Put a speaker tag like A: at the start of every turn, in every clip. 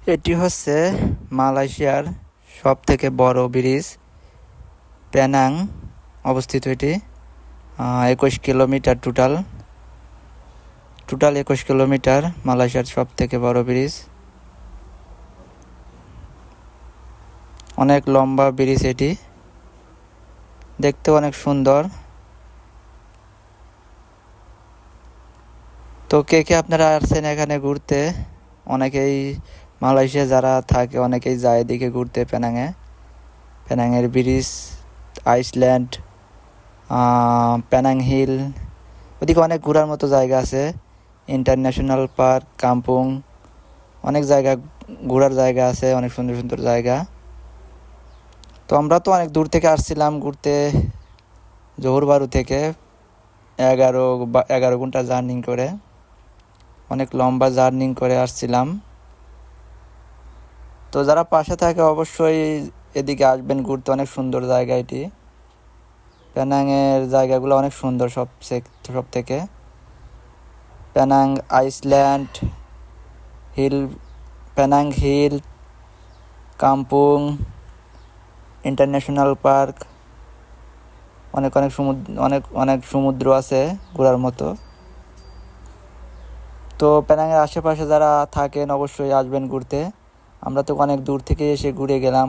A: এটি হচ্ছে মালয়েশিয়ার সব থেকে বড় ব্রিজ। প্যানাং অবস্থিত এটি একুশ কিলোমিটার টোটাল টোটাল একুশ কিলোমিটার মালয়েশিয়ার সব থেকে বড় ব্রিজ। অনেক লম্বা ব্রিজ এটি। দেখতে অনেক সুন্দর। তো কে কে আপনারা আসছেন এখানে ঘুরতে? অনেকেই মালয়েশিয়া যারা থাকে অনেকেই যায় এদিকে ঘুরতে পেনাঙে পেনাঙের ব্রিজ আইসল্যান্ড পেনাং হিল ওদিকে অনেক ঘোরার মতো জায়গা আছে। ইন্টারন্যাশনাল পার্ক কাম্পুং অনেক জায়গা ঘোরার জায়গা আছে, অনেক সুন্দর সুন্দর জায়গা। তো আমরা তো অনেক দূর থেকে আসছিলাম ঘুরতে জোহরবারু থেকে, এগারো বা, এগারো ঘণ্টা জার্নিং করে। অনেক লম্বা জার্নিং করে আসছিলাম। তো যারা পাশে থাকে অবশ্যই এদিকে আসবেন ঘুরতে, অনেক সুন্দর জায়গা এটি। পেনাংয়ের জায়গাগুলো অনেক সুন্দর সব সব থেকে। Penang island, hill, Penang hill, Kampung, international park, অনেক অনেক সমুদ্র অনেক অনেক সমুদ্র আছে ঘোরার মতো। তো পেনাংয়ের আশেপাশে যারা থাকেন অবশ্যই আসবেন ঘুরতে। আমরা তো অনেক দূর থেকে এসে ঘুরে গেলাম।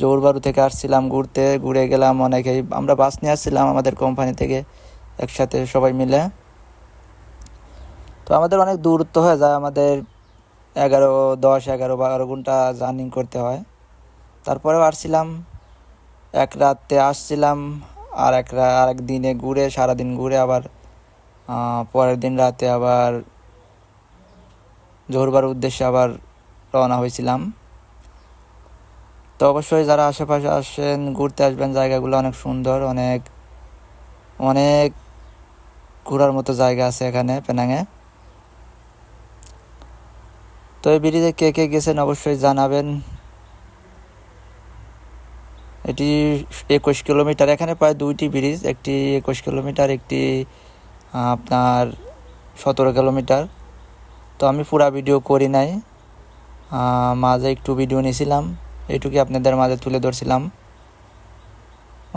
A: জোরবারু থেকে আসছিলাম ঘুরতে, ঘুরে গেলাম অনেকেই। আমরা বাস নিয়ে আসছিলাম আমাদের কোম্পানি থেকে একসাথে সবাই মিলে। তো আমাদের অনেক দূরত্ব হয়ে যায়, আমাদের এগারো, দশ, এগারো, বারো ঘণ্টা জার্নিং করতে হয়। তারপরেও আসছিলাম, এক রাতে আসছিলাম, আর এক আর এক দিনে ঘুরে, সারাদিন ঘুরে আবার পরের দিন রাতে আবার জোরবার উদ্দেশ্যে আবার রওনা হয়েছিলাম। তো অবশ্যই যারা আশেপাশে আসেন, ঘুরতে আসবেন, জায়গাগুলো অনেক সুন্দর, অনেক অনেক ঘোরার মতো জায়গা আছে এখানে, পেনাঙে। তো এই ব্রিজে কে কে গেছেন অবশ্যই জানাবেন। এটি একুশ কিলোমিটার, এখানে প্রায় দুইটি ব্রিজ, একটি একুশ কিলোমিটার, একটি আপনার সতেরো কিলোমিটার। তো আমি পুরা ভিডিও করি নাই। মাঝে একটু ভিডিও নিয়েছিলাম। এইটুকুই আপনাদের মাঝে তুলে ধরছিলাম।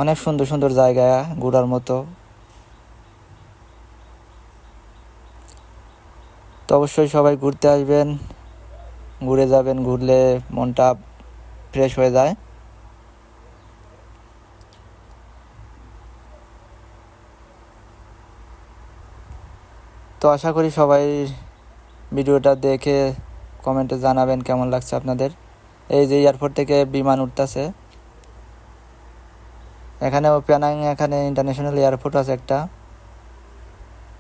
A: অনেক সুন্দর সুন্দর জায়গা ঘোরার মতো। তো অবশ্যই সবাই ঘুরতে আসবেন। ঘুরে যাবেন, ঘুরলে মনটা ফ্রেশ হয়ে যায়। তো আশা করি সবাই ভিডিওটা দেখে কমেন্টে জানাবেন কেমন লাগছে আপনাদের। এই যে এয়ারপোর্ট থেকে বিমান উঠতেছে। এখানে পেনাং এখানে ইন্টারন্যাশনাল এয়ারপোর্ট আছে একটা।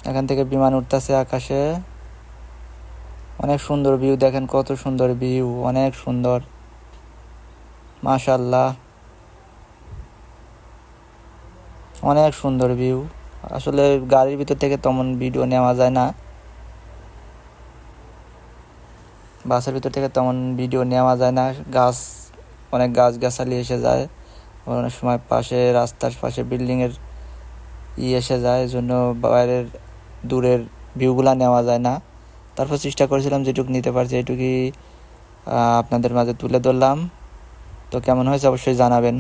A: এখান থেকে বিমান উঠতেছে আকাশে। অনেক সুন্দর ভিউ দেখেন কত সুন্দর ভিউ অনেক সুন্দর। মাশাল্লাহ অনেক সুন্দর ভিউ আসলে গাড়ির ভিতর থেকে তেমন ভিডিও নেওয়া যায় না। বাসের ভিতর থেকে তেমন ভিডিও নেওয়া যায় না। গাছ, অনেক গাছ গাছালি এসে যায়। অনেক সময় পাশে, রাস্তার পাশে বিল্ডিংয়ের ই এসে যায় জন্য বাইরের দূরের ভিউগুলো নেওয়া যায় না। তারপর চেষ্টা করেছিলাম যেটুকু নিতে পারছি, এটুকুই আপনাদের মাঝে তুলে ধরলাম। তো কেমন হয়েছে অবশ্যই জানাবেন।